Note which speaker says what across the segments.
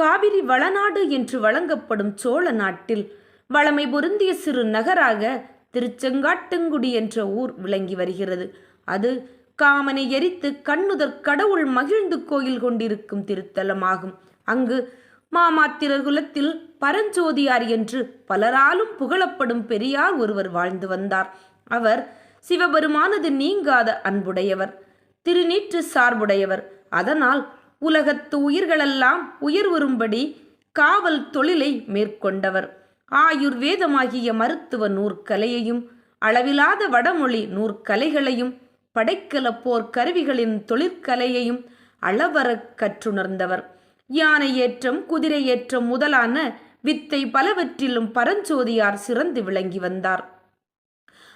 Speaker 1: காவிரி வளநாடு என்று வழங்கப்படும் சோழ நாட்டில் வளமை பொருந்திய சிறு நகராக திருச்செங்காட்டுங்குடி என்ற ஊர் விளங்கி வருகிறது. அது காமனை எரித்து கண்ணுதற் கடவுள் மகிழ்ந்து கோயில் கொண்டிருக்கும் திருத்தலமாகும். அங்கு மாமாத்திரர் குலத்தில் பரஞ்சோதியார் என்று பலராலும் புகழப்படும் பெரியார் ஒருவர் வாழ்ந்து வந்தார். அவர் சிவபெருமானது நீங்காத அன்புடையவர் திருநீற்று சார்புடையவர். அதனால் உலகத்து உயிர்களெல்லாம் உயர்வரும்படி காவல் தொழிலை மேற்கொண்டவர். ஆயுர்வேதமாகிய மருத்துவ நூற்கலையையும் அளவிலாத வடமொழி நூற்கலைகளையும் படைக்கல போர் கருவிகளின் தொழிற்கலையையும் அளவரக் கற்றுணர்ந்தவர். யானை ஏற்றம் குதிரை ஏற்றம் முதலான வித்தை பலவற்றிலும் பரஞ்சோதியார் சிறந்து விளங்கி வந்தார்.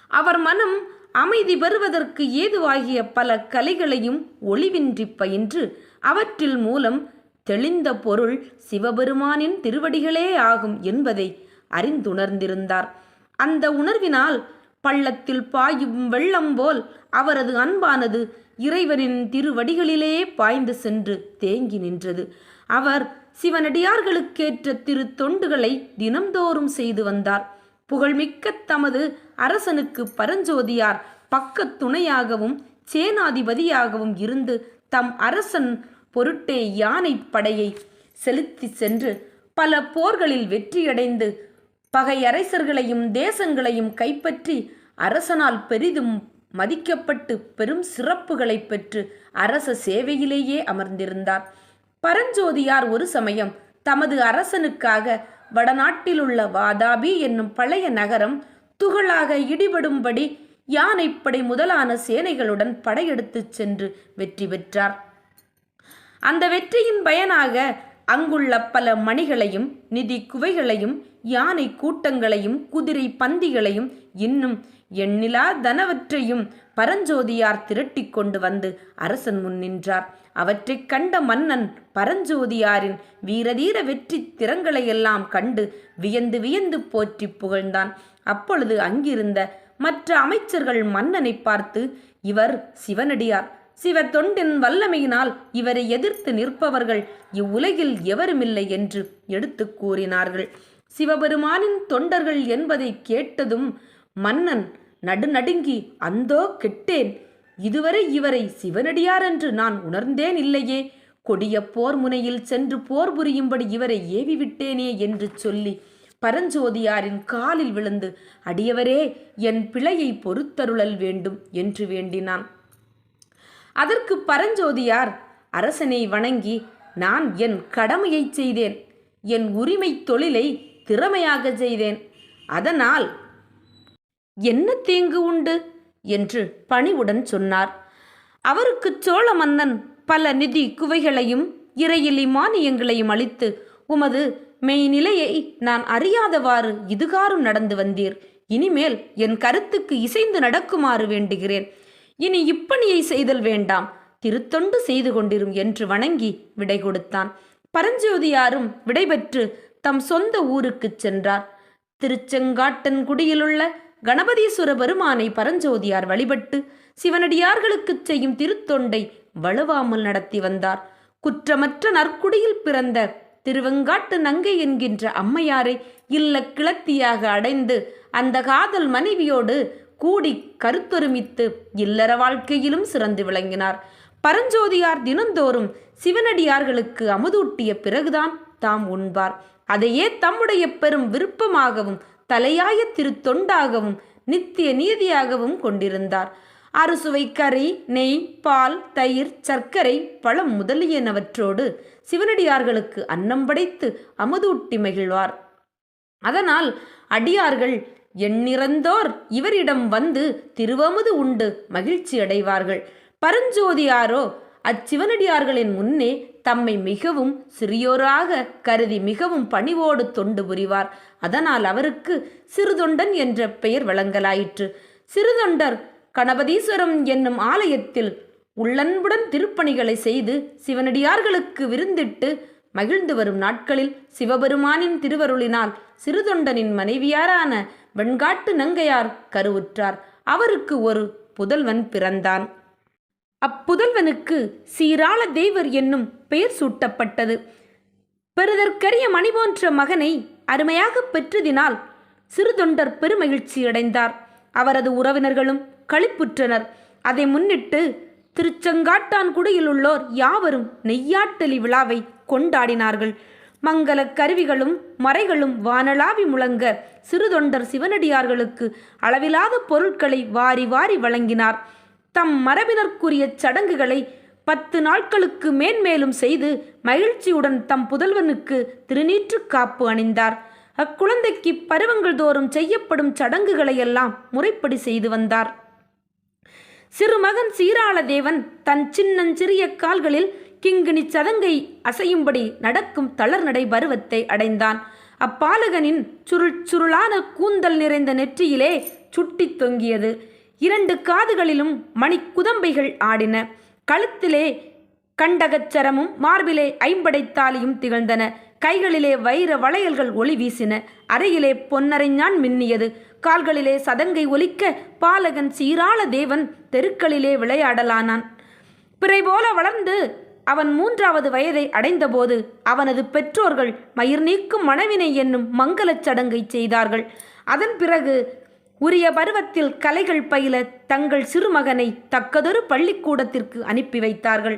Speaker 1: அவர் மனம் அமைதி பெறுவதற்கு ஏதுவாகிய பல கலைகளையும் ஒளிவின்றி பயின்று அவற்றில் மூலம் தெளிந்த பொருள் சிவபெருமானின் திருவடிகளே ஆகும் என்பதை அறிந்துணர்ந்திருந்தார். அந்த உணர்வினால் பள்ளத்தில் பாயும் வெள்ளம் போல் அவரது அன்பானது இறைவனின் திருவடிகளிலே பாய்ந்து சென்று தேங்கி நின்றது. அவர் சிவனடியார்களுக்கேற்ற திரு தொண்டுகளை தினம்தோறும் செய்து வந்தார். புகழ்மிக்க தமது அரசனுக்கு பரஞ்சோதியார் பக்கத் துணையாகவும் சேனாதிபதியாகவும் இருந்து தம் அரசன் பொருட்டே யானை படையை செலுத்தி சென்று பல போர்களில் வெற்றியடைந்து பகை அரசர்களையும் தேசங்களையும் கைப்பற்றி அரசனால் பெரிதும் மதிக்கப்பட்டு பெரும் சிறப்புகளை பெற்று அரச சேவையிலேயே அமர்ந்திருந்தார். பரஞ்சோதியார் ஒரு சமயம் தமது அரசனுக்காக வடநாட்டிலுள்ள வாதாபி என்னும் பழைய நகரம் துகளாக இடிபடும்படி யானைப்படை முதலான சேனைகளுடன் படையெடுத்துச் சென்று வெற்றி பெற்றார். அந்த வெற்றியின் பயனாக அங்குள்ள பல மணிகளையும் நிதி குவைகளையும் யானை கூட்டங்களையும் குதிரை பந்திகளையும் இன்னும் எண்ணிலா தனவற்றையும் பரஞ்சோதியார் திரட்டி கொண்டு வந்து அரசன் முன் நின்றார். அவற்றைக் கண்ட மன்னன் பரஞ்சோதியாரின் வீரதீர வெற்றி திறங்களையெல்லாம் கண்டு வியந்து வியந்து போற்றி புகழ்ந்தான். அப்பொழுது அங்கிருந்த மற்ற அமைச்சர்கள் மன்னனை பார்த்து இவர் சிவனடியார். சிவ தொண்டின் வல்லமையினால் இவரை எதிர்த்து நிற்பவர்கள் இவ்வுலகில் எவருமில்லை என்று எடுத்து கூறினார்கள். சிவபெருமானின் தொண்டர்கள் என்பதை கேட்டதும் மன்னன் நடுநடுங்கி அந்தோ கெட்டேன். இதுவரை இவரை சிவனடியார் என்று நான் உணர்ந்தேன் இல்லையே. கொடிய போர் முனையில் சென்று போர் புரியும்படி இவரை ஏவி விட்டேனே என்று சொல்லி பரஞ்சோதியாரின் காலில் விழுந்து அடியவரே என் பிழையை பொறுத்தருளல் வேண்டும் என்று வேண்டினான். அதற்கு பரஞ்சோதியார் அரசனை வணங்கி நான் என் கடமையைச் செய்தேன். என் உரிமை தொழிலை திறமையாக செய்தேன். அதனால் என்ன தீங்கு உண்டு? என்று பணிவுடன் சொன்னார். அவருக்கு சோழ மன்னன் பல நிதி குவைகளையும் இறையிலி மானியங்களையும் அளித்து உமது மெய்நிலையை நான் அறியாதவாறு இதுகாரும் நடந்து வந்தீர். இனிமேல் என் கருத்துக்கு இசைந்து நடக்குமாறு வேண்டுகிறேன். இனி இப்பணியை செய்தல் வேண்டாம். திருத்தொண்டு செய்து கொண்டிரும் என்று வணங்கி விடை கொடுத்தான். பரஞ்சோதியாரும் விடைபெற்று தம் சொந்த ஊருக்குச் சென்றார். திருச்செங்காட்டன்குடியிலுள்ள கணபதீஸ்வர பெருமானை பரஞ்சோதியார் வழிபட்டு சிவனடியார்களுக்குச் செய்யும் திருத்தொண்டை வலுவாமல் நடத்தி வந்தார். குற்றமற்ற நற்குடியில் பிறந்த திருவெங்காட்டு நங்கை என்கின்ற அம்மையாரை இல்ல கிளத்தியாக அடைந்து அந்த காதல் மனைவியோடு கூடி கருத்தொருமித்து இல்லற வாழ்க்கையிலும் சிறந்து விளங்கினார். பரஞ்சோதியார் தினந்தோறும் சிவனடியார்களுக்கு அமுதூட்டிய பிறகுதான் தாம் உண்பார். அதையே தம்முடைய பெரும் விருப்பமாகவும் தலையாய திருத்தொண்டாகவும் நித்திய நீதியாகவும் கொண்டிருந்தார். அறுசுவை கறி நெய் பால் தயிர் சர்க்கரை பழம் முதலியனவற்றோடு சிவனடியார்களுக்கு அன்னம் படைத்து அமுதூட்டி மகிழ்வார். அதனால் அடியார்கள் எண்ணிறந்தோர் இவரிடம் வந்து திருவமுது உண்டு மகிழ்ச்சி அடைவார்கள். பரஞ்சோதியாரோ அச்சிவனடியார்களின் முன்னே தம்மை மிகவும் சிறியோராக கருதி மிகவும் பணிவோடு தொண்டு புரிவார். அதனால் அவருக்கு சிறுதொண்டன் என்ற பெயர் வழங்கலாயிற்று. சிறுதொண்டர் கணபதீஸ்வரம் என்னும் ஆலயத்தில் உள்ளன்புடன் திருப்பணிகளை செய்து சிவனடியார்களுக்கு விருந்திட்டு மகிழ்ந்து வரும் நாட்களில் சிவபெருமானின் திருவருளினால் சிறுதொண்டனின் மனைவியாரான வெண்காட்டு நங்கையார் கருவுற்றார். அவருக்கு ஒரு புதல்வன் பிறந்தான். அப்புதல்வனுக்கு சீராள தேவர் என்னும் பெயர் சூட்டப்பட்டது. பெறுதற்கரிய மணி போன்ற மகனை அருமையாக பெற்றதினால் சிறுதொண்டர் பெருமகிழ்ச்சி அடைந்தார் அவரது உறவினர்களும் களிப்புற்றனர். அதை முன்னிட்டு திருச்செங்காட்டான்குடியில் உள்ளோர் யாவரும் நெய்யாட்டலி விழாவை கொண்டாடினார்கள். மங்கள கருவிகளும் மறைகளும் வானளாவி முழங்க சிறுதொண்டர் சிவனடியார்களுக்கு அளவிலாத பொருட்களை வாரி வாரி வழங்கினார். தம் மரபினர்க்குரிய சடங்குகளை பத்து நாட்களுக்கு மேன்மேலும் செய்து மகிழ்ச்சியுடன் தம் புதல்வனுக்கு திருநீற்று காப்பு அணிந்தார். அக்குழந்தைக்கு பருவங்கள் தோறும் செய்யப்படும் சடங்குகளையெல்லாம் முறைப்படி செய்து வந்தார். சிறுமகன் சீராளதேவன் தன் சின்னஞ்சிறிய கால்களில் கிங்கிணி சதங்கை அசையும்படி நடக்கும் தளர்நடை பருவத்தை அடைந்தான். அப்பாலகனின் சுருள் சுருளான கூந்தல் நிறைந்த நெற்றியிலே சுட்டி தொங்கியது. இரண்டு காதுகளிலும் மணிக்குதம்பைகள் ஆடின. கழுத்திலே கண்டகச்சரமும் மார்பிலே ஐம்படைத்தாலியும் திகழ்ந்தன. கைகளிலே வைர வளையல்கள் ஒளி வீசின. அறையிலே பொன்னரைஞான் மின்னியது. கால்களிலே சதங்கை ஒலிக்க பாலகன் சீராள தேவன் தெருக்களிலே விளையாடலானான். பிறை போல வளர்ந்து அவன் மூன்றாவது வயதை அடைந்தபோது அவனது பெற்றோர்கள் மயிர் நீக்கும் மணவினை என்னும் மங்களச் சடங்கை செய்தார்கள். அதன் பிறகு உரிய பருவத்தில் கலைகள் பயில தங்கள் சிறுமகனை தக்கதொரு பள்ளிக்கூடத்திற்கு அனுப்பி வைத்தார்கள்.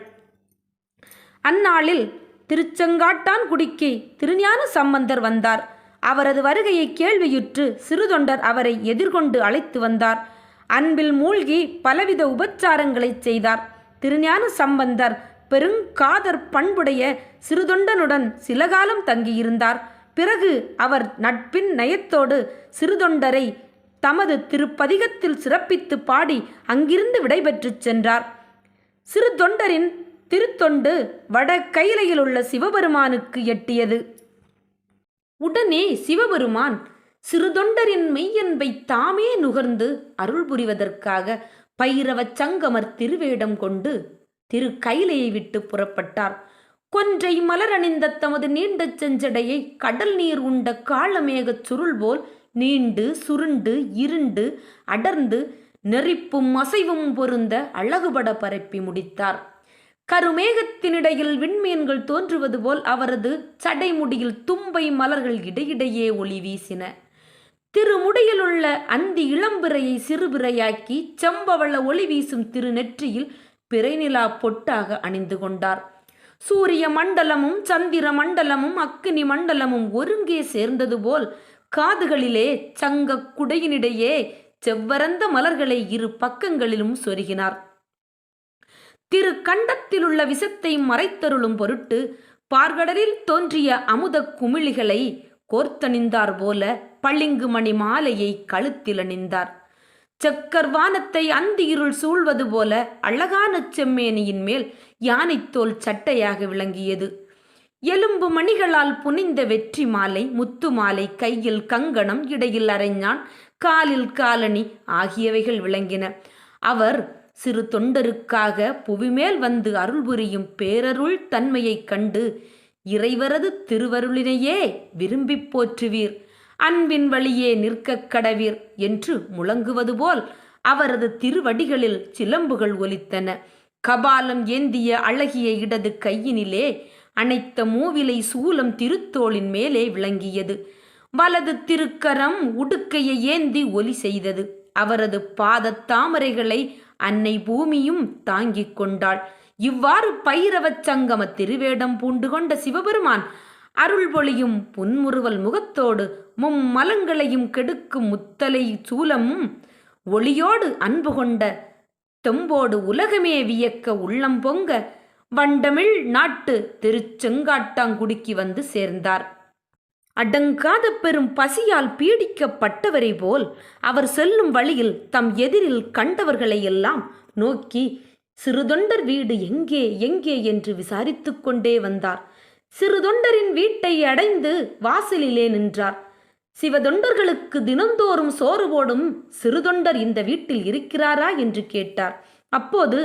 Speaker 1: அந்நாளில் திருச்செங்காட்டான்குடிக்கு திருஞான சம்பந்தர் வந்தார். அவரது வருகையை கேள்வியுற்று சிறுதொண்டர் அவரை எதிர்கொண்டு அழைத்து வந்தார். அன்பில் மூழ்கி பலவித உபச்சாரங்களை செய்தார். திருஞான சம்பந்தர் பெருங்காதர் பண்புடைய சிறுதொண்டனுடன் சில காலம் தங்கியிருந்தார். பிறகு அவர் நட்பின் நயத்தோடு சிறுதொண்டரை தமது திருப்பதிகத்தில் சிறப்பித்து பாடி அங்கிருந்து விடைபெற்றுச் சென்றார். சிறுதொண்டரின் திருத்தொண்டு வட கைலையில் உள்ள சிவபெருமானுக்கு எட்டியது. உடனே சிவபெருமான் சிறுதொண்டரின் மெய்யன்பை தாமே நுகர்ந்து அருள் புரிவதற்காக பைரவச் சங்கமர் திருவேடம் கொண்டு திரு கைலையை விட்டு புறப்பட்டார். கொன்றை மலரணிந்த தமது நீண்ட செஞ்சடையை கடல் நீர் உண்ட காளமேகச் சுருள் போல் நீண்டு சுருண்டு இருண்டு அடர்ந்து நெறிப்பும் அசைவும் பொருந்த அழகுபட பரப்பி முடித்தார். கருமேகத்தினிடையில் விண்மீன்கள் தோன்றுவது போல் அவரது சடைமுடியில் தும்பை மலர்கள் இடையிடையே ஒளி வீசின. திருமுடியிலுள்ள அந்தி இளம்பிறையை சிறுபிறையாக்கி செம்பவள ஒளி வீசும் திருநெற்றியில் பிறைநிலா பொட்டாக அணிந்து கொண்டார். சூரிய மண்டலமும் சந்திர மண்டலமும் அக்னி மண்டலமும் ஒருங்கே சேர்ந்தது போல் காதுகளிலே சங்க குடையினிடையே செவ்வரந்த மலர்களை இரு பக்கங்களிலும் சொருகினார். திரு கண்டத்திலுள்ள விஷத்தை மறைத்தருளும் பொருட்டு பார்கடலில் தோன்றிய அமுத குமிழிகளை கோர்த்தணிந்தார் போல பளிங்கு மணி மாலையை கழுத்தில் அணிந்தார். சக்கர்வானத்தை அந்தியிருள் சூழ்வது போல அழகான செம்மேனியின் மேல் யானைத்தோல் சட்டையாக விளங்கியது. எலும்பு மணிகளால் புனிந்த வெற்றி மாலை முத்து மாலை கையில் கங்கணம் இடையில் அரைஞான் காலில் காலணி ஆகியவைகள் விளங்கின. அவர் சிறு தொண்டருக்காக புவிமேல் வந்து அருள் புரியும் பேரருள் தன்மையைக் கண்டு இறைவரது திருவருளினையே விரும்பிப் போற்றுவீர். அன்பின் வழியே நிற்கக் கடவீர் என்று முழங்குவது போல் அவரது திருவடிகளில் சிலம்புகள் ஒலித்தன. கபாலம் ஏந்திய அழகிய இடது கையினிலே அனைத்த மூவிலை சூலம் திருத்தோளின் மேலே விளங்கியது. வலது திருக்கரம் உடுக்கையை ஏந்தி ஒலி செய்தது. அவரது பாதத் தாமரைகளை அன்னை பூமியும் தாங்கிக் கொண்டாள். இவ்வாறு பைரவச் சங்கம திருவேடம் பூண்டு கொண்ட சிவபெருமான் அருள் பொழியும் புன்முறுவல் முகத்தோடு மும்மலங்களையும் கெடுக்கும் முத்தலை சூலமும் ஒளியோடு அன்பு கொண்ட தெம்போடு உலகமே வியக்க உள்ளம் பொங்க வண்டமிழ் நாட்டு திருச்செங்காட்டாங்குடிக்கு வந்து சேர்ந்தார். அடங்காத பெரும் பசியால் பீடிக்கப்பட்டவரை போல் அவர் செல்லும் வழியில் தம் எதிரில் கண்டவர்களை எல்லாம் நோக்கி சிறுதொண்டர் வீடு எங்கே எங்கே? என்று விசாரித்து கொண்டே வந்தார். சிறுதொண்டரின் வீட்டை அடைந்து வாசலிலே நின்றார். சிவதொண்டர்களுக்கு தினந்தோறும் சோறு போடும் சிறுதொண்டர் இந்த வீட்டில் இருக்கிறாரா? என்று கேட்டார். அப்போது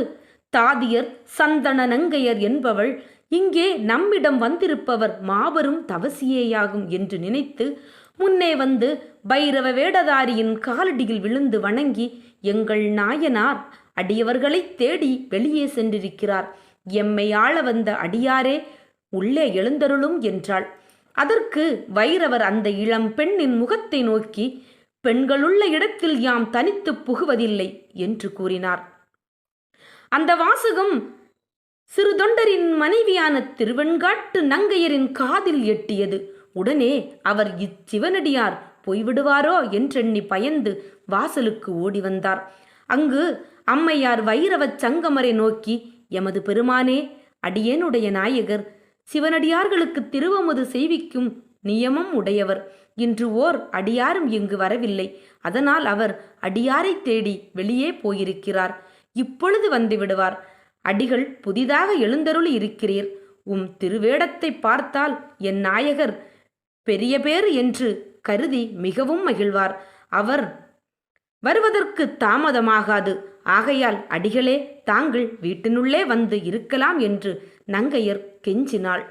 Speaker 1: தாதியர் சந்தன நங்கையர் என்பவள் இங்கே நம்மிடம் வந்திருப்பவர் மாபெரும் தவசியேயாகும் என்று நினைத்து முன்னே வந்து பைரவ வேடதாரியின் காலடியில் விழுந்து வணங்கி எங்கள் நாயனார் அடியவர்களைத் தேடி வெளியே சென்றிருக்கிறார். எம்மை ஆள வந்த அடியாரே உள்ளே எழுந்தருளும் என்றாள். அதற்கு வைரவர் அந்த இளம் பெண்ணின் முகத்தை நோக்கி பெண்களுள்ள இடத்தில் யாம் தனித்துப் புகுவதில்லை என்று கூறினார். அந்த வாசகம் சிறு தொண்டரின் மனைவியான திருவெண்காட்டு நங்கையரின் காதில் எட்டியது. உடனே அவர் இச்சிவனடியார் போய்விடுவாரோ? என்றெண்ணி பயந்து வாசலுக்கு ஓடி வந்தார். அங்கு அம்மையார் வைரவச் சங்கமரை நோக்கி எமது பெருமானே அடியேனுடைய நாயகர் சிவனடியார்களுக்கு திருவமுது செய்விக்கும் நியமம் உடையவர். இன்று ஓர் அடியாரும் இங்கு வரவில்லை. அதனால் அவர் அடியாரை தேடி வெளியே போயிருக்கிறார். இப்பொழுது வந்து விடுவார். அடிகள் புதிதாக எழுந்தருளி இருக்கிறீர். உம் திருவேடத்தை பார்த்தால் என் நாயகர் பெரிய பேர் என்று கருதி மிகவும் மகிழ்வார். அவர் வருவதற்கு தாமதமாகாது. ஆகையால் அடிகளே தாங்கள் வீட்டினுள்ளே வந்து இருக்கலாம் என்று நங்கையர் கெஞ்சினாள்.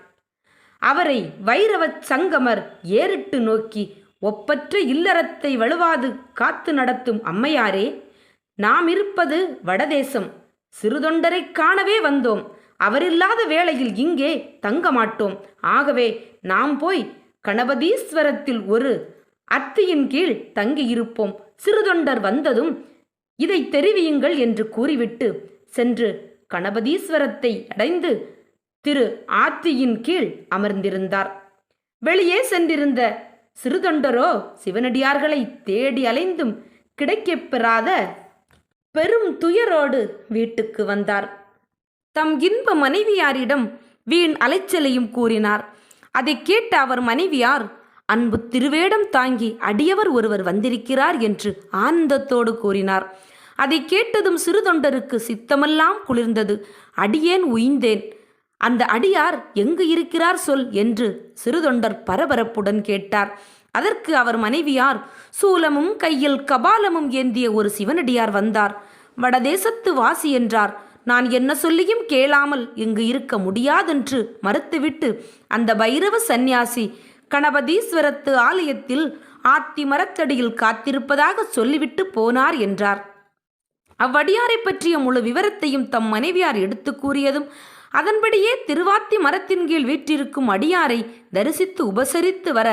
Speaker 1: அவரை வைரவச் சங்கமர் ஏறிட்டு நோக்கி ஒப்பற்ற இல்லறத்தை வலுவாது காத்து நடத்தும் அம்மையாரே நாம் இருப்பது வடதேசம். சிறுதொண்டரைக் காணவே வந்தோம். அவரில்லாத வேளையில் இங்கே தங்க மாட்டோம். ஆகவே நாம் போய் கணபதீஸ்வரத்தில் ஒரு அத்தியின் கீழ் தங்கியிருப்போம். சிறுதொண்டர் வந்ததும் இதை தெரிவியுங்கள் என்று கூறிவிட்டு சென்று கணபதீஸ்வரத்தை அடைந்து திரு ஆத்தியின் கீழ் அமர்ந்திருந்தார். வெளியே சென்றிருந்த சிறுதொண்டரோ சிவனடியார்களை தேடி அலைந்தும் கிடைக்கப் பெறாத பெரும் துயரோடு வீட்டுக்கு வந்தார். தம் இன்ப மனைவியாரிடம் வீண் அலைச்சலையும் கூறினார். அதை கேட்ட அவர் மனைவியார் அன்பு திருவேடம் தாங்கி அடியவர் ஒருவர் வந்திருக்கிறார் என்று ஆனந்தத்தோடு கூறினார். அதை கேட்டதும் சிறுதொண்டருக்கு சித்தமெல்லாம் குளிர்ந்தது. அடியேன் உய்ந்தேன். அந்த அடியார் எங்கு இருக்கிறார் சொல் என்று சிறுதொண்டர் பரபரப்புடன் கேட்டார். அதற்கு அவர் மனைவியார் சூலமும் கையில் கபாலமும் ஏந்திய ஒரு சிவனடியார் வந்தார். வடதேசத்து வாசி என்றார் நான் என்ன சொல்லியும் கேளாமல் இங்கு இருக்க முடியாதென்று மறுத்துவிட்டு அந்த பைரவ சந்நியாசி கணபதீஸ்வரத்து ஆலயத்தில் ஆத்தி மரத்தடியில் காத்திருப்பதாக சொல்லிவிட்டு போனார் என்றார். அவ்வடியாரை பற்றிய முழு விவரத்தையும் தம் மனைவியார் எடுத்து கூறியதும் அதன்படியே திருவாத்தி மரத்தின் கீழ் வீற்றிருக்கும் அடியாரை தரிசித்து உபசரித்து வர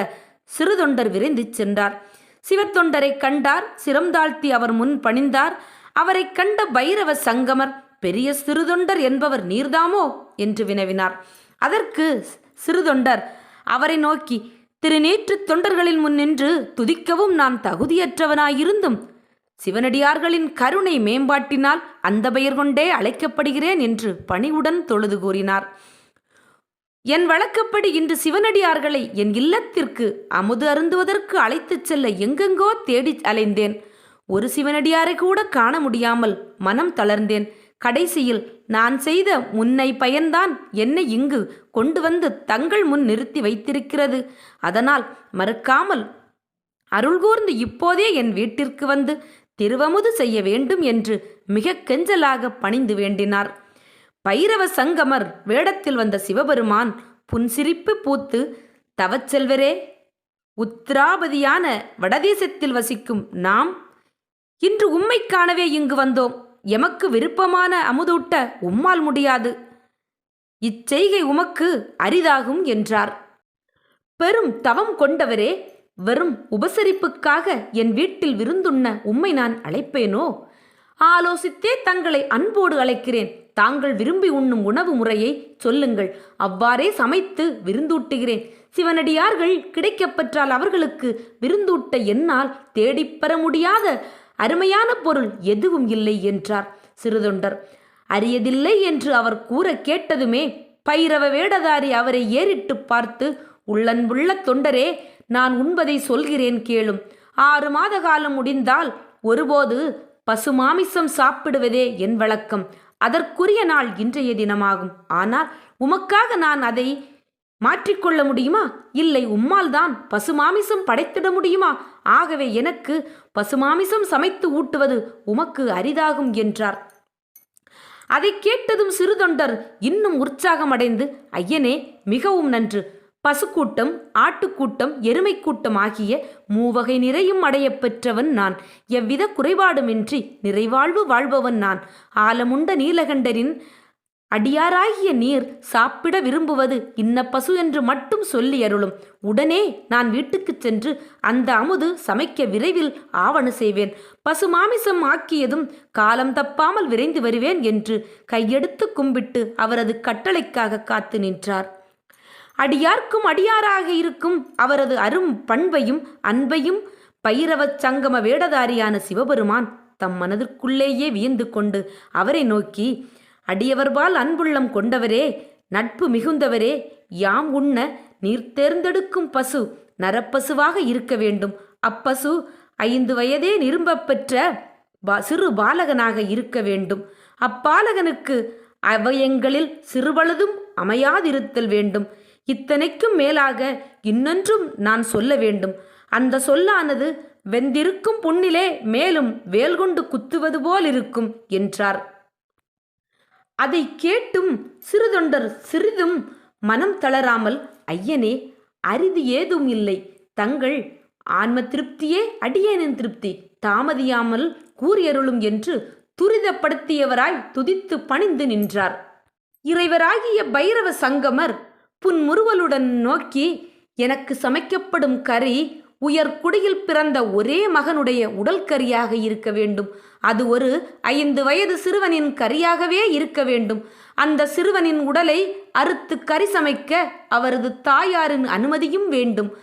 Speaker 1: சிறுதொண்டர் விரைந்து சென்றார். சிவத்தொண்டரை கண்டார் சிரம் தாழ்த்தி அவர் முன் பணிந்தார். அவரை கண்ட பைரவ சங்கமர் பெரிய சிறுதொண்டர் என்பவர் நீர்தாமோ? என்று வினவினார். அதற்கு சிறுதொண்டர் அவரை நோக்கி திருநேற்று தொண்டர்களின் முன் நின்று துதிக்கவும் நான் தகுதியற்றவனாயிருந்தும் சிவனடியார்களின் கருணை மேம்பாட்டினால் அந்த பெயர் கொண்டே அழைக்கப்படுகிறேன் என்று பணிவுடன் தொழுது கூறினார். என் வழக்கப்படி இன்று சிவனடியார்களை என் இல்லத்திற்கு அமுது அருந்துவதற்கு அழைத்துச் செல்ல எங்கெங்கோ தேடி அலைந்தேன். ஒரு சிவனடியாரை கூட காண முடியாமல் மனம் தளர்ந்தேன். கடைசியில் நான் செய்த முன்னை பயன்தான் என்னை இங்கு கொண்டு வந்து தங்கள் முன் நிறுத்தி வைத்திருக்கிறது. அதனால் மறுக்காமல் அருள் கூர்ந்து இப்போதே என் வீட்டிற்கு வந்து திருவமுது செய்ய வேண்டும் என்று மிக கெஞ்சலாக பணிந்து வேண்டினார். பைரவ சங்கமர் வேடத்தில் வந்த சிவபெருமான் புன்சிரிப்பு பூத்து தவச்செல்வரே உத்திராபதியான வடதேசத்தில் வசிக்கும் நாம் இன்று உம்மை காணவே இங்கு வந்தோம். எமக்கு விருப்பமான அமுதூட்ட உம்மால் முடியாது. இச்செய்கை உமக்கு அரிதாகும் என்றார். பெரும் தவம் கொண்டவரே வெறும் உபசரிப்புக்காக என் வீட்டில் விருந்துண்ண உம்மை நான் அழைப்பேனோ? ஆலோசித்தே தங்களை அன்போடு அழைக்கிறேன். தாங்கள் விரும்பி உண்ணும் உணவு முறையை சொல்லுங்கள். அவ்வாறே சமைத்து விருந்தூட்டுகிறேன். சிவனடியார்கள் கிடைக்கப்பெற்றால் அவர்களுக்கு விருந்தூட்ட என்னால் தேடிப்பெற முடியாத அருமையான பொருள் எதுவும் இல்லை என்றார் சிறுதொண்டர். அரியதில்லை என்று அவர் கூற கேட்டதுமே பைரவ வேடதாரி அவரை ஏறிட்டு பார்த்து உள்ளன்புள்ள தொண்டரே நான் உண்பதை சொல்கிறேன் கேளும். ஆறு மாத காலம் முடிந்தால் ஒருபோது பசுமாமிசம் சாப்பிடுவதே என் வழக்கம். அதற்குரிய நாள் இன்றைய தினமாகும். ஆனால் உமக்காக நான் அதை மாற்றிக்கொள்ள முடியுமா? இல்லை உம்மால் தான் பசுமாமிசம் படைத்திட முடியுமா? ஆகவே எனக்கு பசுமாமிசம் சமைத்து ஊட்டுவது உமக்கு அரிதாகும் என்றார். அதை கேட்டதும் சிறுதொண்டர் இன்னும் உற்சாகமடைந்து ஐயனே மிகவும் நன்று. பசுக்கூட்டம் ஆட்டுக்கூட்டம் எருமை கூட்டம் ஆகிய மூவகை நிறையும் அடையப் பெற்றவன் நான். எவ்வித குறைபாடுமின்றி நிறைவாழ்வு வாழ்பவன் நான். ஆலமுண்ட நீலகண்டரின் அடியாராகிய நீர் சாப்பிட விரும்புவது இன்ன பசு என்று மட்டும் சொல்லி அருளும். உடனே நான் வீட்டுக்குச் சென்று அந்த அமுது சமைக்க விரைவில் ஆவண செய்வேன். பசு மாமிசம் ஆக்கியதும் காலம் தப்பாமல் விரைந்து வருவேன் என்று கையெடுத்து கும்பிட்டு அவரது கட்டளைக்காக காத்து நின்றார். அடியார்க்கும் அடியாராக இருக்கும் அவரது அரும் பண்பையும் அன்பையும் பைரவச் சங்கம வேடதாரியான சிவபெருமான் தம் மனதிற்குள்ளேயே வியந்து கொண்டு அவரை நோக்கி அடியவர்பால் அன்புள்ளம் கொண்டவரே நட்பு மிகுந்தவரே யாம் உண்ண நீர் தேர்ந்தெடுக்கும் பசு நரப்பசுவாக இருக்க வேண்டும். அப்பசு ஐந்து வயதே நிரும்பப் பெற்ற சிறு பாலகனாக இருக்க வேண்டும். அப்பாலகனுக்கு அவயங்களில் சிறுபழுதும் அமையாதிருத்தல் வேண்டும். இத்தனைக்கும் மேலாக இன்னொன்றும் நான் சொல்ல வேண்டும். அந்த சொல்லானது வெந்திருக்கும் புண்ணிலே மேலும் வேல் கொண்டு குத்துவது போல் இருக்கும் என்றார். அதை கேட்டும் சிறுதொண்டர் சிறிதும் மனம் தளராமல் ஐயனே அரிது ஏதும் இல்லை. தங்கள் ஆன்ம திருப்தியே அடியேனின் திருப்தி. தாமதியாமல் கூறியருளும் என்று துரிதப்படுத்தியவராய் துதித்து பணிந்து நின்றார். இறைவராகிய பைரவ சங்கமர் புன்முறுவலுடன் நோக்கி எனக்கு சமைக்கப்படும் கறி உயர் குடியில் பிறந்த ஒரே மகனுடைய உடல் கரியாக இருக்க வேண்டும். அது ஒரு ஐந்து வயது சிறுவனின் கரியாகவே இருக்க வேண்டும். அந்த சிறுவனின் உடலை அறுத்து கறி சமைக்க அவரது தாயாரின் அனுமதியும் வேண்டும்.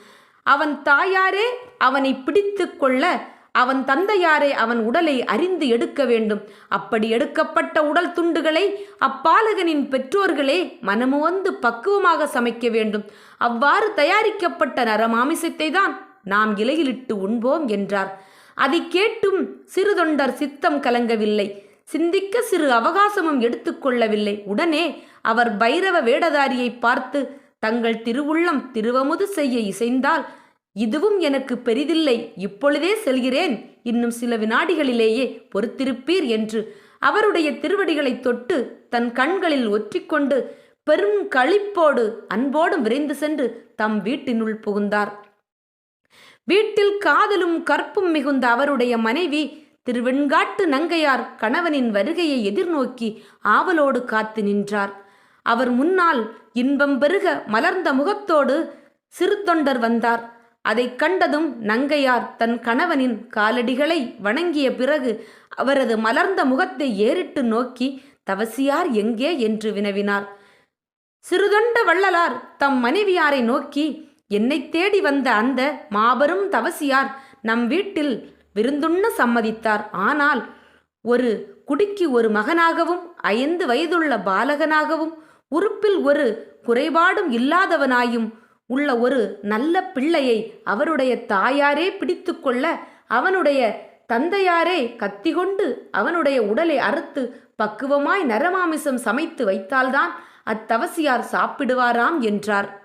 Speaker 1: அவன் தாயாரே அவனை பிடித்து கொள்ள அவன் தந்தையாரே அவன் உடலை அறிந்து எடுக்க வேண்டும். அப்படி எடுக்கப்பட்ட உடல் துண்டுகளை அப்பாலகனின் பெற்றோர்களே மனமுவந்து பக்குவமாக சமைக்க வேண்டும். அவ்வாறு தயாரிக்கப்பட்ட நரமாமிசத்தை தான் நாம் இலையிலிட்டு உண்போம் என்றார். அதை கேட்டும் சிறுதொண்டர் சித்தம் கலங்கவில்லை. சிந்திக்க சிறு அவகாசமும் எடுத்துக்கொள்ளவில்லை உடனே அவர் பைரவ வேடதாரியை பார்த்து தங்கள் திருவுள்ளம் திருவமுது செய்ய இசைந்தால் இதுவும் எனக்கு பெரிதில்லை. இப்பொழுதே செல்கிறேன். இன்னும் சில வினாடிகளிலேயே பொறுத்திருப்பீர் என்று. அவருடைய திருவடிகளை தொட்டு தன் கண்களில் ஒற்றிக்கொண்டு பெரும் களிப்போடு அன்போடும் விரைந்து சென்று தம் வீட்டினுள் புகுந்தார். வீட்டில் காதலும் கற்பும் மிகுந்த அவருடைய மனைவி திருவெண்காட்டு நங்கையார் கணவனின் வருகையை எதிர்நோக்கி ஆவலோடு காத்து நின்றார். அவர் முன்னால் இன்பம் பெருக மலர்ந்த முகத்தோடு சிறு தொண்டர் வந்தார். அதை கண்டதும் நங்கையார் தன் கணவனின் காலடிகளை வணங்கிய பிறகு அவரது மலர்ந்த முகத்தை ஏறிட்டு நோக்கி தவசியார் எங்கே? என்று வினவினார். சிறுதொண்ட வள்ளலார் தம் மனைவியாரை நோக்கி என்னை தேடி வந்த அந்த மாபெரும் தவசியார் நம் வீட்டில் விருந்துண்ண சம்மதித்தார். ஆனால் ஒரு குடிக்கு ஒரு மகனாகவும் ஐந்து வயதுள்ள பாலகனாகவும் உறுப்பில் ஒரு குறைபாடும் இல்லாதவனாயும் உள்ள ஒரு நல்ல பிள்ளையை அவருடைய தாயாரே பிடித்து கொள்ள அவனுடைய தந்தையாரே கத்தி கொண்டு அவனுடைய உடலை அறுத்து பக்குவமாய் நரமாமிசம் சமைத்து வைத்தால்தான் அத்தவசியார் சாப்பிடுவாராம் என்றார்.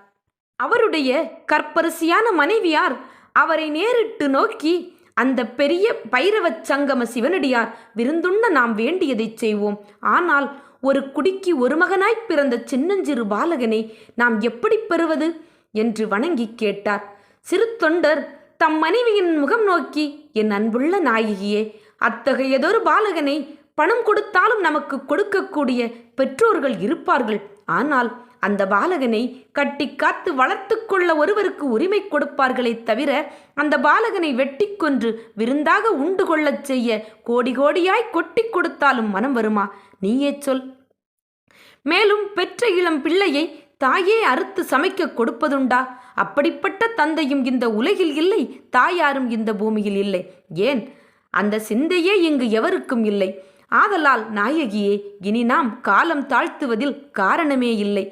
Speaker 1: அவருடைய கற்பரிசியான மனைவியார் அவரை நேரிட்டு நோக்கி அந்த பெரிய பைரவச் சங்கம சிவனடியார் விருந்துண்ண நாம் வேண்டியதைச் செய்வோம். ஆனால் ஒரு குடிக்கு ஒரு மகனாய் பிறந்த சின்னஞ்சிறு பாலகனை நாம் எப்படி பெறுவது? என்று வணங்கி கேட்டார். சிறு தொண்டர் தம் மனைவியின் முகம் நோக்கி என் அன்புள்ள நாயகியே அத்தகையதொரு பாலகனை பணம் கொடுத்தாலும் நமக்கு கொடுக்கக்கூடிய பெற்றோர்கள் இருப்பார்கள். ஆனால் அந்த பாலகனை கட்டி காத்து வளர்த்து கொள்ள ஒருவருக்கு உரிமை கொடுப்பார்களே தவிர அந்த பாலகனை வெட்டி கொன்று விருந்தாக உண்டு கொள்ளச் செய்ய கோடி கோடியாய் கொட்டி கொடுத்தாலும் மனம் வருமா? நீயே சொல். மேலும் பெற்ற இளம் பிள்ளையை தாயே அறுத்து சமைக்க கொடுப்பதுண்டா? அப்படிப்பட்ட தந்தையும் இந்த உலகில் இல்லை தாயாரும் இந்த பூமியில் இல்லை. ஏன்? அந்த சிந்தையே இங்கு எவருக்கும் இல்லை. ஆதலால் நாயகியே இனி நாம் காலம் தாழ்த்துவதில் காரணமே இல்லை.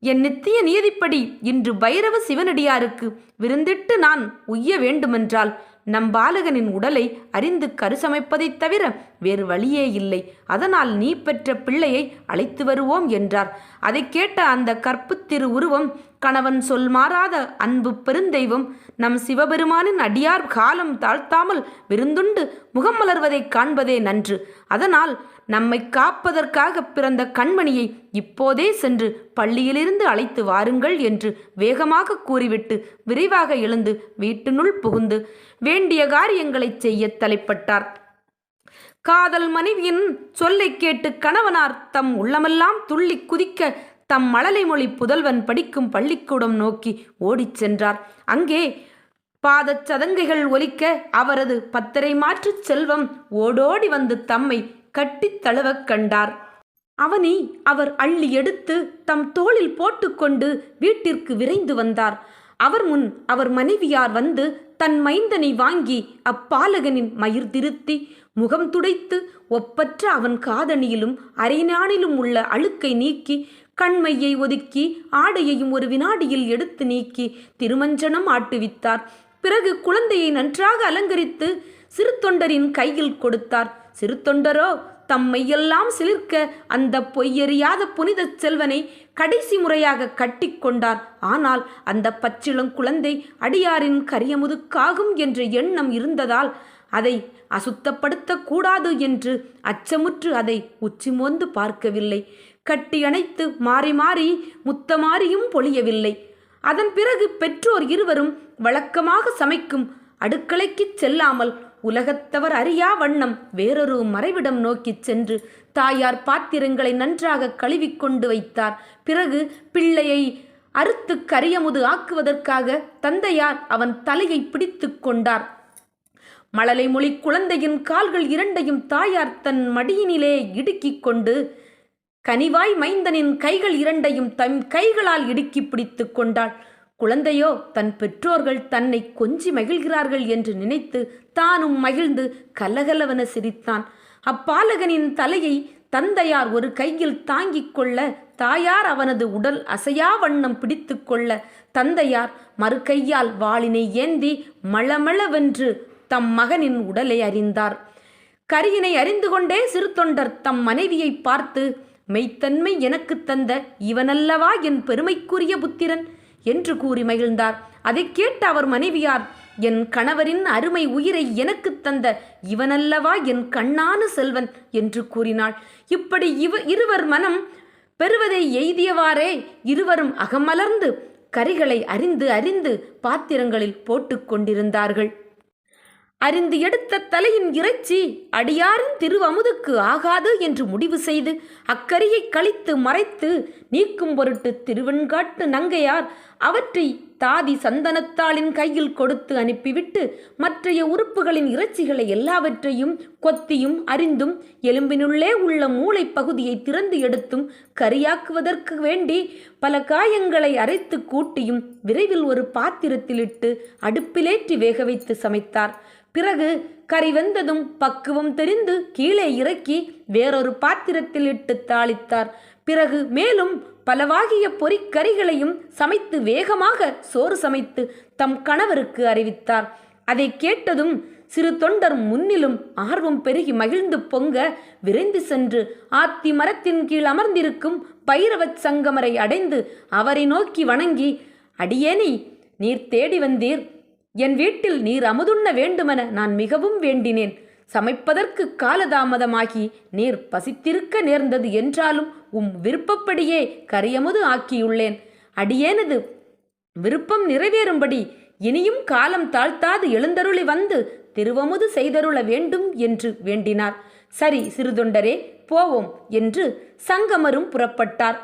Speaker 1: என் நித்திய நியதிப்படி இன்று பைரவ சிவனடியாருக்கு விருந்திட்டு நான் உய்ய வேண்டுமென்றால் நம் பாலகனின் உடலை அறிந்து கருசமைப்பதைத் தவிர வேறு வழியே இல்லை. அதனால் நீ பெற்ற பிள்ளையை அழைத்து வருவோம் என்றார். அதை கேட்ட அந்த கற்புத்திரு உருவம் கணவன் சொல் மாறாத அன்பு பெருந்தெய்வம் நம் சிவபெருமானின் அடியார் காலம் தாழ்த்தாமல் விருந்துண்டு முகம் மலர்வதைக் காண்பதே நன்று. அதனால் நம்மை காப்பதற்காக பிறந்த கண்மணியை இப்போதே சென்று பள்ளியிலிருந்து அழைத்து வாருங்கள் என்று வேகமாக கூறிவிட்டு விரைவாக எழுந்து வீட்டினுள் புகுந்து வேண்டிய காரியங்களைச் செய்ய தலைப்பட்டார். காதல் மனைவியின் சொல்லைக் கேட்டு கணவனார் தம் உள்ளமெல்லாம் துள்ளி குதிக்க தம் மழலை மொழி புதல்வன் படிக்கும் பள்ளிக்கூடம் நோக்கி ஓடிச் சென்றார். அங்கே பாதச் சதங்கைகள் ஒலிக்க அவரது பத்தரை மாற்றுச் செல்வம் ஓடோடி வந்து தம்மை கட்டித் தழுவக் கண்டார். அவனை அவர் அள்ளி எடுத்து தம் தோளில் போட்டுக்கொண்டு வீட்டிற்கு விரைந்து வந்தார். அவர் முன் அவர் மனைவியார் வந்து தன் மைந்தனை வாங்கி அப்பாலகனின் மயிர் திருத்தி முகம் துடைத்து ஒப்பற்ற அவன் காதணியிலும் அரைநாணிலும் உள்ள அழுக்கை நீக்கி கண்மையை ஒதுக்கி ஆடையையும் ஒரு வினாடியில் எடுத்து நீக்கி திருமஞ்சனம் ஆட்டுவித்தார். பிறகு குழந்தையை நன்றாக அலங்கரித்து சிறு தொண்டரின் கையில் கொடுத்தார். சிறு தொண்டரோ தம்மையெல்லாம் சிலிர்க்க அந்த பொய்யறியாத புனித செல்வனை கடைசி முறையாக கட்டிக்கொண்டார் ஆனால் அந்த பச்சிளம் குழந்தை அடியாரின் கரியமுதுக்காகும் என்ற எண்ணம் இருந்ததால் அதை அசுத்தப்படுத்தக்கூடாது என்று அச்சமுற்று அதை உச்சி மோந்து பார்க்கவில்லை. கட்டி அணைத்து மாறி மாறி முத்தமாரியும் பொழியவில்லை. அதன் பிறகு பெற்றோர் இருவரும் வழக்கமாக சமைக்கும் அடுக்கலைக்குச் செல்லாமல் உலகத்தவர் அறியா வண்ணம் வேறொரு மறைவிடம் நோக்கிச் சென்று தாயார் பாத்திரங்களை நன்றாக கழுவிக்கொண்டு வைத்தார். பிறகு பிள்ளையை அறுத்து கரியமுது ஆக்குவதற்காக தந்தையார் அவன் தலையை பிடித்து கொண்டார். மழலை மொழி குழந்தையின் கால்கள் இரண்டையும் தாயார் தன் மடியினிலே இடுக்கிக் கொண்டு கனிவாய் மைந்தனின் கைகள் இரண்டையும் தம் கைகளால் இடுக்கி பிடித்து கொண்டாள். குழந்தையோ தன் பெற்றோர்கள் தன்னை கொஞ்சி மகிழ்கிறார்கள் என்று நினைத்து தானும் மகிழ்ந்து கலகலவென சிரித்தான். அப்பாலகனின் தலையை தந்தையார் ஒரு கையில் தாங்கிக் கொள்ள தாயார் அவனது உடல் அசையா வண்ணம் பிடித்து கொள்ள தந்தையார் மறு கையால் வாளினை ஏந்தி மளமளவென்று தம் மகனின் உடலை அறிந்தார். கரியினை அறிந்து கொண்டே சிறுத்தொண்டர் தம் மனைவியை பார்த்து மெய்த்தன்மை எனக்கு தந்த இவனல்லவா என் பெருமைக்குரிய புத்திரன்? என்று கூறி மகிழ்ந்தார். அதைக் கேட்ட அவர் மனைவியார் என் கணவரின் அருமை உயிரை எனக்குத் தந்த இவனல்லவா என் கண்ணான செல்வன்? என்று கூறினாள். இப்படி இவ இருவர் மனம் பெறுவதை எய்தியவாறே இருவரும் அகமலர்ந்து கரிகளை அறிந்து அறிந்து பாத்திரங்களில் போட்டுக் கொண்டிருந்தார்கள். அறிந்து எடுத்த தலையின் இறைச்சி அடியாரின் திருவமுதுக்கு ஆகாது என்று முடிவு செய்து அக்கரியை கழித்து மறைத்து நீக்கும் பொருட்டு திருவெண்காட்டு நங்கையார் அவற்றை தாதி சந்தனத்தாளின் கையில் கொடுத்து அனுப்பிவிட்டு மற்றைய உறுப்புகளின் இறைச்சிகளை எல்லாவற்றையும் கொத்தியும் அறிந்தும் எலும்பினுள்ளே உள்ள மூளை பகுதியை திறந்து எடுத்தும் கரியாக்குவதற்கு வேண்டி பல காயங்களை அரைத்து கூட்டியும் விரைவில் ஒரு பாத்திரத்திலிட்டு அடுப்பிலேற்றி வேக வைத்து சமைத்தார். பிறகு கறி வெந்ததும் பக்குவம் தெரிந்து கீழே இறக்கி வேறொரு பாத்திரத்தில் இட்டு தாளித்தார். பிறகு மேலும் பலவாகிய பொறிக்கறிகளையும் சமைத்து வேகமாக சோறு சமைத்து தம் கணவருக்கு அறிவித்தார். அதை கேட்டதும் சிறு தொண்டர் முன்னிலும் ஆர்வம் பெருகி மகிழ்ந்து பொங்க விரைந்து சென்று ஆத்தி மரத்தின் கீழ் அமர்ந்திருக்கும் பைரவச் சங்கமரை அடைந்து அவரை நோக்கி வணங்கி அடியேனி நீர் தேடி வந்தீர். என் வீட்டில் நீர் அமுதுண்ண வேண்டுமென நான் மிகவும் வேண்டினேன். சமைப்பதற்கு காலதாமதமாகி நீர் பசித்திருக்க நேர்ந்தது என்றாலும் உம் விருப்பப்படியே கரியமுது ஆக்கியுள்ளேன். அடியேனது விருப்பம் நிறைவேறும்படி இனியும் காலம் தாழ்த்தாது எழுந்தருளி வந்து திருவமுது செய்தருள வேண்டும் என்று வேண்டினார். சரி சிறுதொண்டரே போவோம் என்று சங்கமரும் புறப்பட்டார்.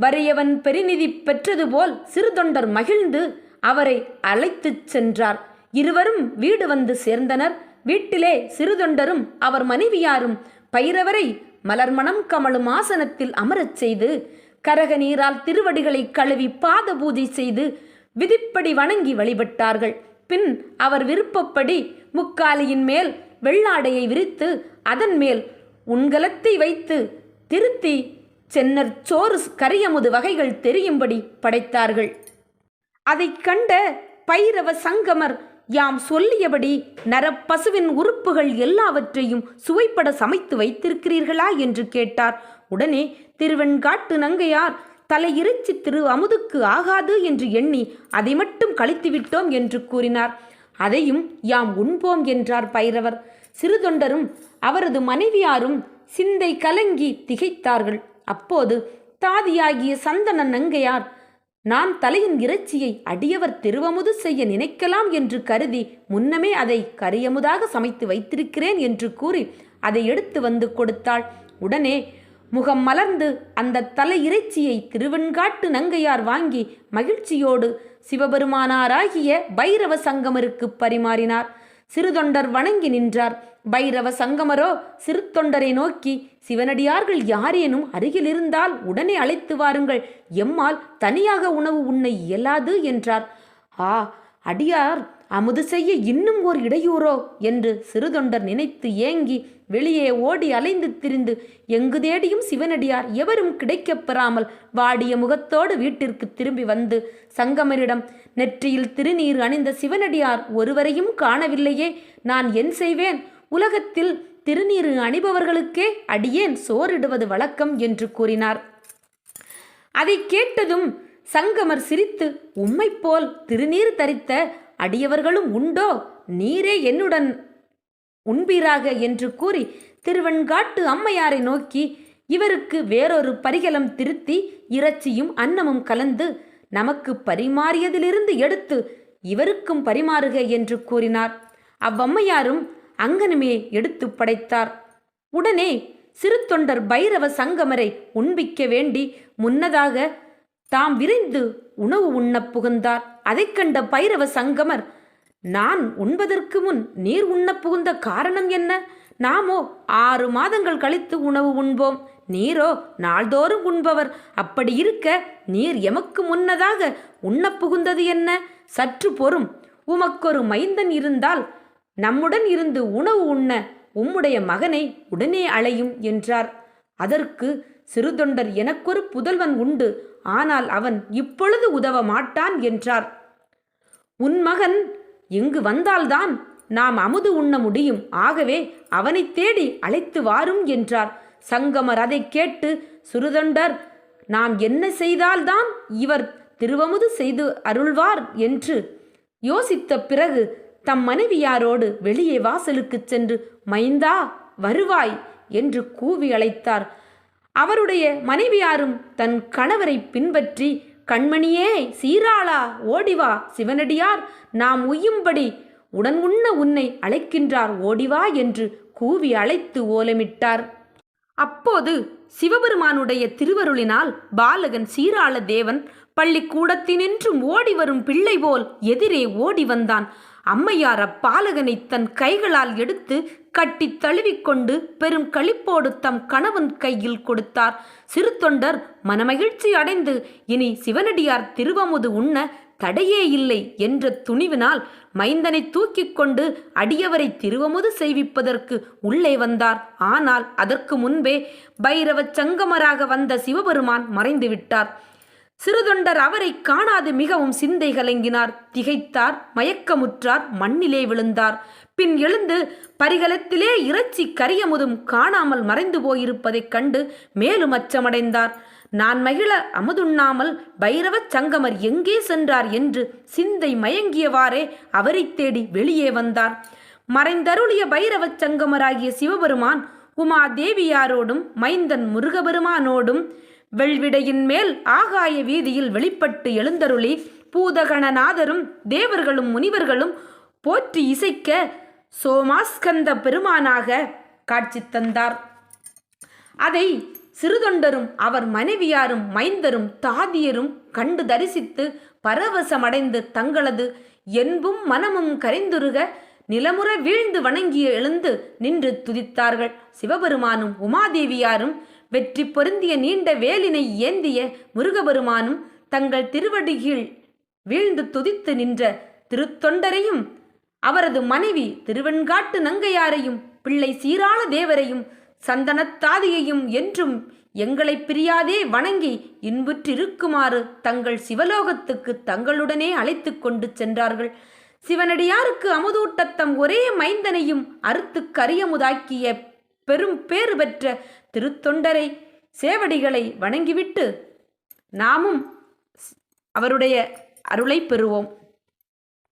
Speaker 1: வறியவன் பெருநிதி பெற்றது போல் சிறுதொண்டர் மகிழ்ந்து அவரை அழைத்துச் சென்றார். இருவரும் வீடு வந்து சேர்ந்தனர். வீட்டிலே சிறுதொண்டரும் அவர் மனைவியாரும் பைரவரை மலர்மணம் கமழும் ஆசனத்தில் அமரச் செய்து கரக நீரால் திருவடிகளை கழுவி பாத பூஜை செய்து விதிப்படி வணங்கி வழிபட்டார்கள். பின் அவர் விருப்பப்படி முக்காலியின் மேல் வெள்ளாடையை விரித்து அதன் மேல் உண்கலத்தை வைத்து திருத்தி சென்னர் சோறு கரியமுது வகைகள் தெரியும்படி படைத்தார்கள். அதைக் கண்ட பைரவ சங்கமர் யாம் சொல்லியபடி நரப்பசுவின் உறுப்புகள் எல்லாவற்றையும் சுவைப்பட சமைத்து வைத்திருக்கிறீர்களா என்று கேட்டார். உடனே திருவெண்காட்டு நங்கையார் தலையிறைச்சி திரு அமுதுக்கு ஆகாது என்று எண்ணி அதை மட்டும் கழித்துவிட்டோம் என்று கூறினார். அதையும் யாம் உண்போம் என்றார் பைரவர். சிறுதொண்டரும் அவரது மனைவியாரும் சிந்தை கலங்கி திகைத்தார்கள். அப்போது தாதியாகிய சந்தன நங்கையார் நான் தலையின் இறைச்சியை அடியவர் திருவமுது செய்ய நினைக்கலாம் என்று கருதி முன்னமே அதை கரியமுதாக சமைத்து வைத்திருக்கிறேன் என்று கூறி அதை எடுத்து வந்து கொடுத்தாள். உடனே முகம் மலர்ந்து அந்த தலை இறைச்சியை திருவெண்காட்டு நங்கையார் வாங்கி மகிழ்ச்சியோடு சிவபெருமானாராகிய பைரவ சங்கமருக்கு பரிமாறினார். சிறுதொண்டர் வணங்கி நின்றார். பைரவ சங்கமரோ சிறு தொண்டரை நோக்கி சிவனடியார்கள் யாரேனும் அருகில் இருந்தால் உடனே அழைத்து வாருங்கள். எம்மால் தனியாக உணவு உண்ண இயலாது என்றார். ஆ அடியார் அமுது செய்ய இன்னும் ஓர் இடையூறோ? என்று சிறுதொண்டர் நினைத்து ஏங்கி வெளியே ஓடி அலைந்து திரிந்து எங்கு தேடியும் சிவனடியார் எவரும் கிடைக்கப் பெறாமல்? வாடிய முகத்தோடு வீட்டிற்கு திரும்பி வந்து சங்கமரிடம் நெற்றியில் திருநீர் அணிந்த சிவனடியார் ஒருவரையும் காணவில்லையே. நான் என் செய்வேன். உலகத்தில் திருநீறு அணிபவர்களுக்கே அடியேன். சோறிடுவது வழக்கம் என்று கூறினார். அதை கேட்டதும் சங்கமர் சிரித்து உம்மைப் போல் திருநீர் தரித்த அடியவர்களும் உண்டோ? நீரே என்னுடன் உண்பீராக என்று கூறி திருவெண்காட்டு அம்மையாரை நோக்கி இவருக்கு வேறொரு பரிகலம் திருத்தி இறைச்சியும் அன்னமும் கலந்து நமக்கு பரிமாறியதிலிருந்து எடுத்து இவருக்கும் பரிமாறுக என்று கூறினார். அவ்வம்மையாரும் அங்கனமே எடுத்து படைத்தார். உடனே சிறு தொண்டர் பைரவ சங்கமரை உண்பிக்க வேண்டி முன்னதாக தாம் விரைந்து உணவு உண்ணப் புகுந்தார். அதைக் கண்ட பைரவ சங்கமர் நான் உண்பதற்கு முன் நீர் உண்ணப் புகுந்த காரணம் என்ன? நாமோ ஆறு மாதங்கள் கழித்து உணவு உண்போம். நீரோ நாள்தோறும் உண்பவர். அப்படி இருக்க நீர் எமக்கு முன்னதாக உண்ணப் புகுந்தது என்ன? சற்று பொறும். உமக்கொரு மைந்தன் இருந்தால் நம்முடன் இருந்து உணவு உண்ண உம்முடைய மகனை உடனே அழையும் என்றார். அதற்கு சிறுதொண்டர் எனக்கொரு புதல்வன் உண்டு. ஆனால் அவன் இப்பொழுது உதவ மாட்டான் என்றார். உன் மகன் இங்கு வந்தால்தான் நாம் அமுது உண்ண முடியும். ஆகவே அவனைத் தேடி அழைத்து வாரும் என்றார். சங்கமர் அதைக் கேட்டு சுருதொண்டர் நாம் என்ன செய்தால்தான் இவர் திருவமுது செய்து அருள்வார்? என்று யோசித்த பிறகு தம் மனைவியாரோடு வெளியே வாசலுக்குச் சென்று மைந்தா வருவாய்! என்று கூவி அழைத்தார். அவருடைய மனைவியாரும் தன் கணவரை பின்பற்றி கண்மணியே சீராளா ஓடிவா சிவனடியார் நாம் உய்யும்படி உடன் உண்ண உன்னை அழைக்கின்றார் ஓடிவா என்று கூவி அழைத்து ஓலமிட்டார். அப்போது சிவபெருமானுடைய திருவருளினால் பாலகன் சீராள தேவன் பள்ளிக்கூடத்தினின்றும் ஓடி வரும் பிள்ளை போல் எதிரே ஓடி வந்தான் அம்மையார் அப்பாலகனை தன் கைகளால் எடுத்து கட்டி தழுவிக்கொண்டு பெரும் களிப்போடு தம் கணவன் கையில் கொடுத்தார். சிறு தொண்டர் மனமகிழ்ச்சி அடைந்து இனி சிவனடியார் திருவமுது உண்ண தடையே இல்லை என்ற துணிவினால் மைந்தனை தூக்கிக் கொண்டு அடியவரை திருவமுது செய்விப்பதற்கு உள்ளே வந்தார். ஆனால் அதற்கு முன்பே பைரவ சங்கமராக வந்த சிவபெருமான் மறைந்து விட்டார். சிறுதொண்டர் அவரை காணாது மிகவும் சிந்தை கலங்கினார். திகைத்தார் மயக்கமுற்றார் மண்ணிலே விழுந்தார். பின் எழுந்து பரிகலத்திலே இறைச்சி கரியமுதும் காணாமல் மறைந்து போயிருப்பதைக் கண்டு மேலும் அச்சமடைந்தார். நான் மகிழ அமுதுண்ணாமல் பைரவச் சங்கமர் எங்கே சென்றார் என்று சிந்தை மயங்கியவாறே அவரைத் தேடி வெளியே வந்தார். மறைந்தருளிய பைரவச் சங்கமராகிய சிவபெருமான் உமா தேவியாரோடும் மைந்தன் முருகபெருமானோடும் வெள்விடையின் மேல் ஆகாய வீதியில் வெளிப்பட்டு எழுந்தருளி பூதகணநாதரும் தேவர்களும் முனிவர்களும் போற்றி இசைக்க சோமாஸ்கந்த பெருமானாக காட்சி தந்தார். அதை சிறுதொண்டரும் அவர் மனைவியாரும் மைந்தரும் தாதியரும் கண்டு தரிசித்து பரவசமடைந்து தங்களது என்பும் மனமும் கரைந்துருக நிலமுற வீழ்ந்து வணங்கிய எழுந்து நின்று துதித்தார்கள். சிவபெருமானும் உமாதேவியாரும் வெற்றி பொருந்திய நீண்ட வேலினை ஏந்திய முருகபெருமானும் தங்கள் திருவடியில் வீழ்ந்து துதித்து நின்ற திருத்தொண்டரையும் அவரது மனைவி திருவெண்காட்டு நங்கையாரையும் பிள்ளை சீரான தேவரையும் சந்தனத்தாதியையும் என்றும் எங்களை பிரியாதே வணங்கி இன்புற்றிருக்குமாறு தங்கள் சிவலோகத்துக்கு தங்களுடனே அழைத்து கொண்டு சென்றார்கள். சிவனடியாருக்கு அமுதூட்டத்தம் ஒரே மைந்தனையும் அறுத்து கரியமுதாக்கிய பெரும் பேறு பெற்ற திருத்தொண்டரை சேவடிகளை வணங்கிவிட்டு நாமும் அவருடைய அருளை பெறுவோம்.